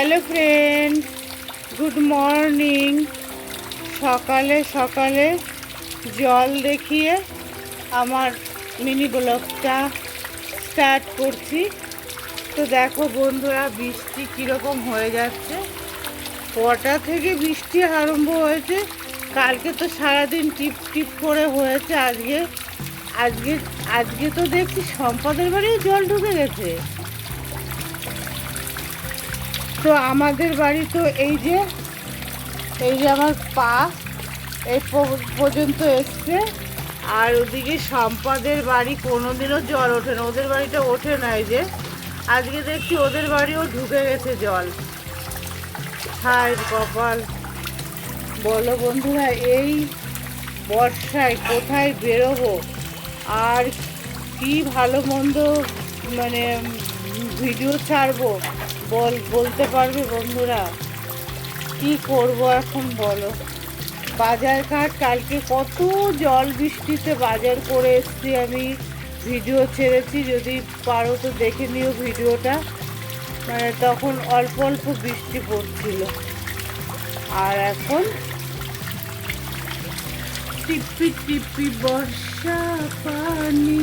Hello friend, good morning. সকালে সকালে জল দেখিয়ে আমার মিনি ব্লগটা স্টার্ট করছি। তো দেখো বন্ধুরা, বৃষ্টি কীরকম হয়ে যাচ্ছে। কটা থেকে বৃষ্টি আরম্ভ হয়েছে? কালকে তো সারাদিন টিপ টিপ করে হয়েছে। আজকে আজকে আজকে তো দেখছি সম্পদের বাড়িও জল ঢুকে গেছে। তো আমাদের বাড়ি তো এই যে এই যে আমার পা, এই পর্যন্ত এসছে। আর ওদিকে সম্পাদের বাড়ি কোনোদিনও জল ওঠে না। ওদের বাড়িটা ওঠে না এই যে। আজকে দেখছি ওদের বাড়িও ঢুকে গেছে জল। হায় কপাল। বলো বন্ধুরা, এই বর্ষায় কোথায় বেরোবো? আর কি ভালো মন্দ মানে ভিডিও ছাড়বো? বল, বলতে পারবে বন্ধুরা? কি করব এখন বলো? বাজার ঘাট, কালকে কত জল বৃষ্টিতে বাজার করে এসছি আমি। ভিডিও ছেড়েছি, যদি পারো তো দেখে নিও ভিডিওটা। মানে তখন অল্প অল্প বৃষ্টি পড়ছিল। আর এখন টিপি টিপি বর্ষা পানি।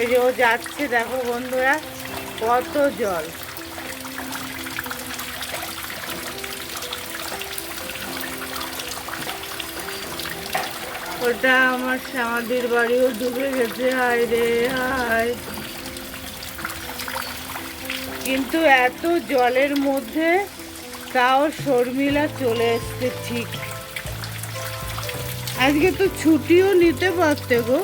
এই যে ও যাচ্ছে, দেখো বন্ধুরা, কত জল। ওটা আমার শ্যামাদির বাড়িও ডুবে গেছে, হায় রে, হায়। কিন্তু এত জলের মধ্যে তাও শর্মিলা চলে এসছে ঠিক। আজকে তো ছুটিও নিতে পারতে গো।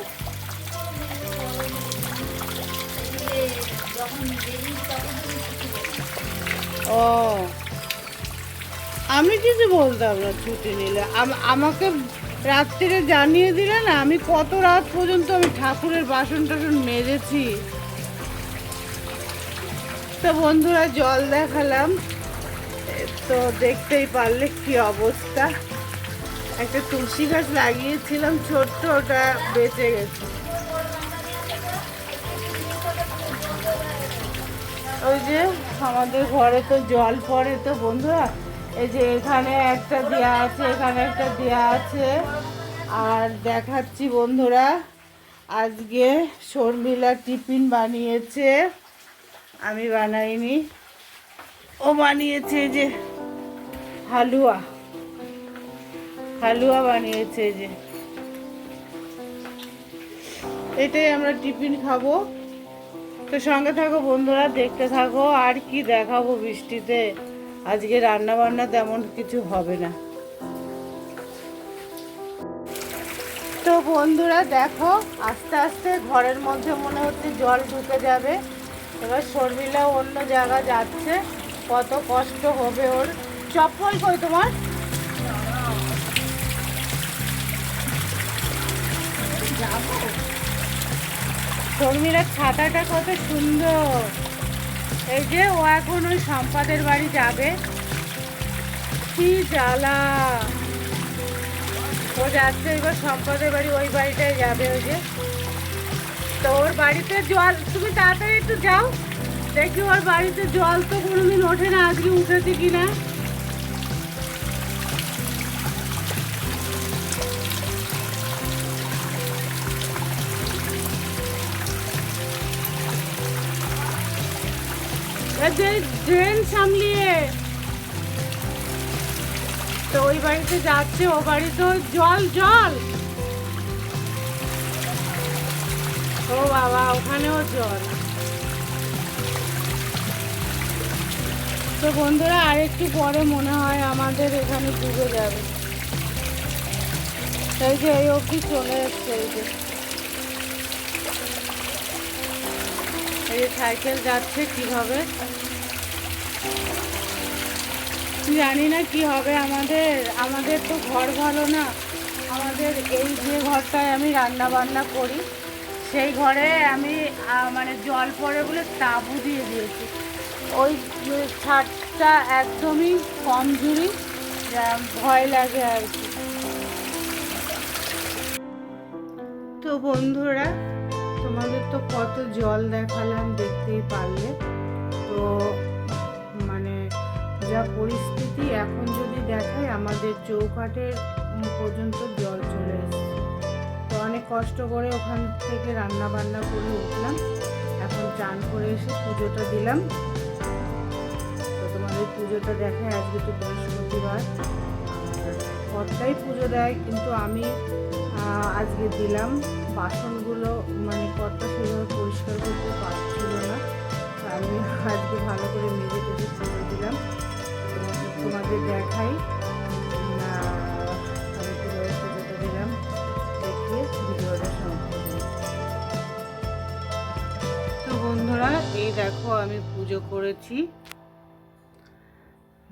ও। আমি কিছু বলতাম না, ছুটি নিলে। আম- আমাকে রাত্রিরে জানিয়ে দিলে না, আমি কত রাত পর্যন্ত আমি ঠাকুরের বাসন টাসন মেজেছি। তো বন্ধুরা, জল দেখালাম। তো দেখতেই পারলে কি অবস্থা। একটা তুলসী গাছ লাগিয়েছিলাম, ছোট্ট, ওটা বেঁচে গেছে। ওই যে আমাদের ঘরে তো জল পড়ে তো বন্ধুরা। এই যে এখানে একটা দেয়া আছে, এখানে একটা দেয়া আছে। আর দেখাচ্ছি বন্ধুরা, আজকে শর্মিলা টিফিন বানিয়েছে। আমি বানাইনি। ও বানিয়েছে যে হালুয়া। হালুয়া বানিয়েছে যে। এটাই আমরা টিফিন খাব। তো সঙ্গে থাকো বন্ধুরা দেখতে থাকো আর কি দেখাবো বৃষ্টিতে আজকে রান্না বান্না তেমন কিছু হবে না তো বন্ধুরা দেখো আস্তে আস্তে ঘরের মধ্যে মনে হচ্ছে জল ঢুকে যাবে এবার শর্মিলা অন্য জায়গা যাচ্ছে কত কষ্ট হবে ওর চপ্পল কই তোমার শর্মিলার ছাতাটা কত সুন্দর। এই যে ও এখন ওই সম্পাদের বাড়ি যাবে। কি জ্বালা। ও যাচ্ছে, এবার সম্পাদের বাড়ি, ওই বাড়িটায় যাবে ওই যে। তো ওর বাড়িতে জল, তুমি তাড়াতাড়ি একটু যাও। দেখি ওর বাড়িতে জল তো কোনোদিন ওঠে না, আজকে উঠেছে কি ড্রেন সামলিয়ে। তো ওই বাড়িতে যাচ্ছে, ও বাড়িতে জল জল। ও বাবা, ওখানেও জল। তো বন্ধুরা আরেকটু পরে মনে হয় আমাদের এখানে ডুবে যাবে। এই যে, এই অবধি চলে এসছে, এই যে। এই যে সাইকেল যাচ্ছে কীভাবে? জানি না কি হবে আমাদের আমাদের তো ঘর ভালো না। আমাদের এই যে ঘরটায় আমি রান্না বান্না করি, সেই ঘরে আমি মানে জল পড়ে বলে তাঁবু দিয়ে দিয়েছি। ওই ছাদটা একদমই কমজোরি ভয় লাগে আর কি। তো বন্ধুরা তোমাদের তো কত জল দেখালাম দেখতেই পারলে। তো মানে যা পরিস্থিতি এখন যদি দেখায়, আমাদের চৌকাঠের পর্যন্ত জল চলে এসেছে। তো অনেক কষ্ট করে ওখান থেকে রান্না বান্না করে উঠলাম। এখন চান করে এসে পুজোটা দিলাম। তো তোমাদের পুজোটা দেখায়, আজকে তো বৃহস্পতিবার। কর্তাই পুজো দেয়, কিন্তু আমি আজকে দিলাম। বাসনগুলো মানে কর্তা সেভাবে পরিষ্কার করতে পারছিল না। আমি আজকে ভালো করে মেজে টেজে পুজো দিলাম। তোমাদের দেখাই। দিলাম। সম্পূর্ণ। তো বন্ধুরা, এই দেখো আমি পুজো করেছি।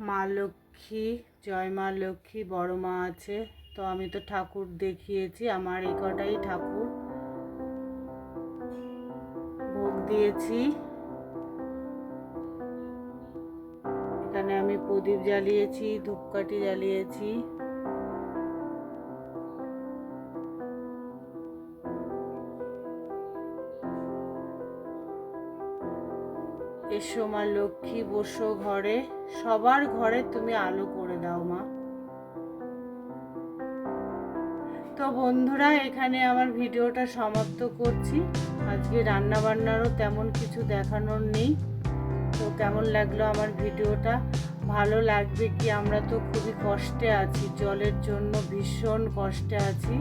মা লক্ষ্মী জয় মা, লক্ষ্মী, বড় মা আছে। তো আমি তো ঠাকুর দেখিয়েছি, আমার এই কটাই ঠাকুর। ভোগ দিয়েছি। এখানে আমি প্রদীপ জ্বালিয়েছি, ধূপকাঠি জ্বালিয়েছি। এসো মা, লক্ষ্মী বসো ঘরে। সবার ঘরে তুমি আলো করে দাও মা। তো বন্ধুরা, এখানে আমার ভিডিওটা সমাপ্ত করছি। আজকে রান্না বান্নারও তেমন কিছু দেখানোর নেই। তো কেমন লাগল আমার ভিডিওটা? ভালো লাগবে কি? আমরা তো খুবই কষ্টে আছি, জলের জন্য ভীষণ কষ্টে আছি।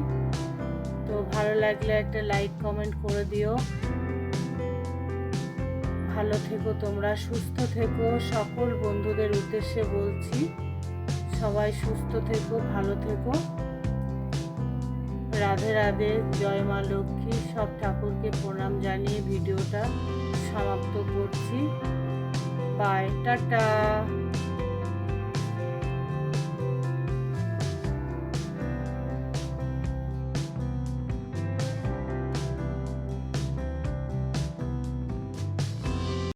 তো ভালো লাগলে একটা লাইক, কমেন্ট করে দিও। ভালো থেকো, তোমরা সুস্থ থেকো। সকল বন্ধুদের উদ্দেশ্যে বলছি, সবাই সুস্থ থেকো, ভালো থেকো। রাধে রাধে, জয় মা লক্ষ্মী। সব ঠাকুরকে প্রণাম জানিয়ে ভিডিওটা সমাপ্ত করছি। Bye tata.